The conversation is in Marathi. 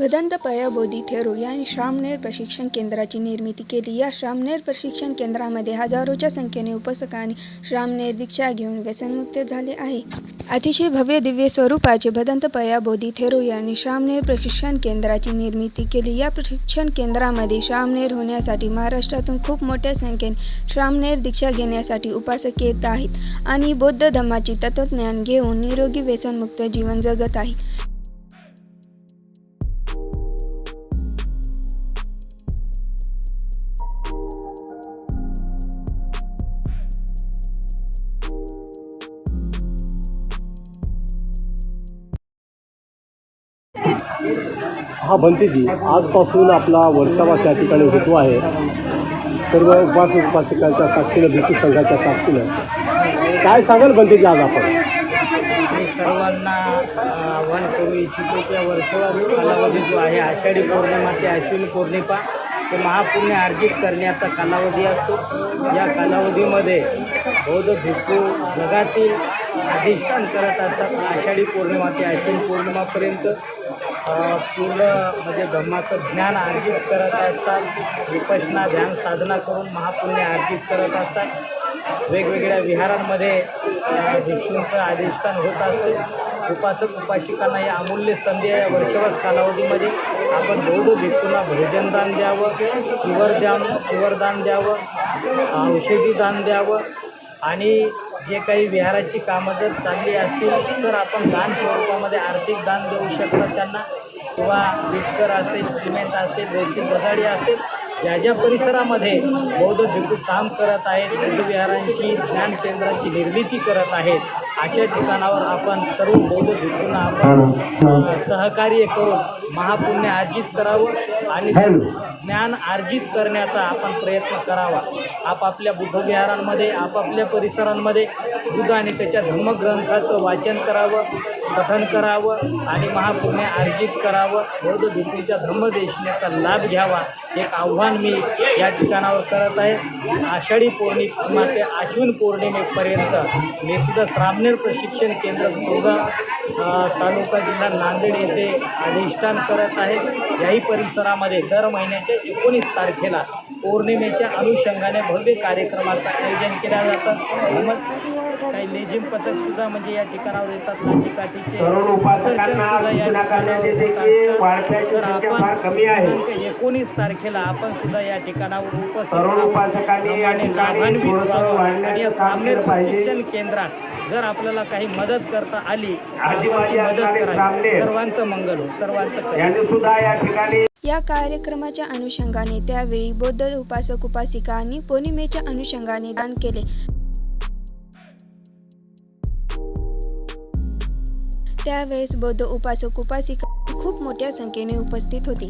भदंत पयाबोधी थेरो यांनी श्रामनेर प्रशिक्षण केंद्राची निर्मिती केली. या श्रामनेर प्रशिक्षण केंद्रामध्ये हजारोच्या संख्येने उपसकांनी श्रामनेर दीक्षा घेऊन व्यसनमुक्त झाले आहे. अतिशय भव्य दिव्य स्वरूपाचे भदंत पयाबोधी थेरो यांनी श्रामनेर प्रशिक्षण केंद्राची निर्मिती केली. या प्रशिक्षण केंद्रामध्ये श्रामनेर होण्यासाठी महाराष्ट्रातून खूप मोठ्या संख्येने श्रामनेर दीक्षा घेण्यासाठी उपासक येत आहेत आणि बौद्ध धर्माची तत्वज्ञान घेऊन निरोगी व्यसनमुक्त जीवन जगत आहेत. हा बनतेजी आजपासून आपला वर्षावास या ठिकाणी होतो आहे. सर्व उपास उपासिकांच्या साक्षीनं भिक्खू संघाच्या साक्षीनं. काय सांगाल बनतेजी आज आपण? मी सर्वांना आव्हान करू इच्छितो की या कालावधी जो आहे आषाढी पौर्णिमा ते अश्विनी पौर्णिमा ते महापुण्य अर्जित करण्याचा कालावधी असतो. या कालावधीमध्ये बौद्ध भिक्खू जगातील अधिष्ठान करत असतात आषाढी पौर्णिमा ते अश्विनी पौर्णिमापर्यंत. पूर्ण म्हणजे धम्माचं ज्ञान अर्जित करत असतात. विपशना ध्यान साधना करून महापुण्य अर्जित करत असतात. वेगवेगळ्या विहारांमध्ये भिक्षूंचं अधिष्ठान होत असते. उपासक उपासिकांना या अमूल्य संधी आहे. या वर्षवास कालावधीमध्ये आपण बौद्ध भिक्षूंना भोजनदान द्यावं शिवरदान शिवरदान द्यावं औषधी दान द्यावं. आणि जे काही विहाराची कामं जर चांगली असतील तर आपण दान स्वरूपामध्ये आर्थिक दान देऊ शकतो त्यांना. किंवा विटकर असेल सिमेंट असेल रेती गजाडी असेल ज्या ज्या परिसरामध्ये बौद्ध भिकू काम करत आहेत बौद्ध विहारांची ज्ञान केंद्राची निर्मिती करत आहेत अशा ठिकाणावर आपण सर्व बौद्ध भिक्खूंना आपण सहकार्य करून महापुण्य अर्जित करावं आणि ज्ञान अर्जित करण्याचा आपण प्रयत्न करावा. आपापल्या बुद्ध विहारांमध्ये आपापल्या परिसरांमध्ये बुद्ध आणि त्याच्या धर्मग्रंथाचं वाचन करावं पठन करावं आणि महापुण्य अर्जित करावं. बौद्ध भिक्खूंच्या धर्मदेशनाचा लाभ घ्यावा. एक आव्हान मी या ठिकाणावर करत आहे. आषाढी पौर्णिमा ते आश्विन पौर्णिमेपर्यंत मी सुद्धा श्रामनेर प्रशिक्षण केंद्र दुर्गा तालुका जिल्हा नांदेड येथे अधिष्ठान करत आहेत. याही परिसरामध्ये दर महिन्याच्या एकोणीस तारखेला पौर्णिमेच्या अनुषंगाने भव्य कार्यक्रमाचं आयोजन केलं जातं. काही लेझिम पथक सुद्धा म्हणजे या ठिकाणावर येतात लाठीकाठीचे तरुण उपासकांना प्रदर्शन सुद्धा या सूचना करण्यात ठिकाणावर येते होत की असतात. वाढत्याची तर संख्या आपण फार कमी आहे. दिनांक एकोणीस तारखेला आपण सुद्धा या ठिकाणावर उपस्थित लाभान्वित आणि या. प्रशिक्षण केंद्रात जर आपल्याला काही मदत करता आली मदत करावी. सर्वांचं मंगल हो सर्वांचं सुद्धा या ठिकाणी या कार्यक्रमाच्या अनुषंगाने त्यावेळी बौद्ध उपासक उपासिकांनी पौर्णिमेच्या अनुषंगाने दान केले त्यावेळेस बौद्ध उपासक उपासिका खूप मोठ्या संख्येने उपस्थित होती.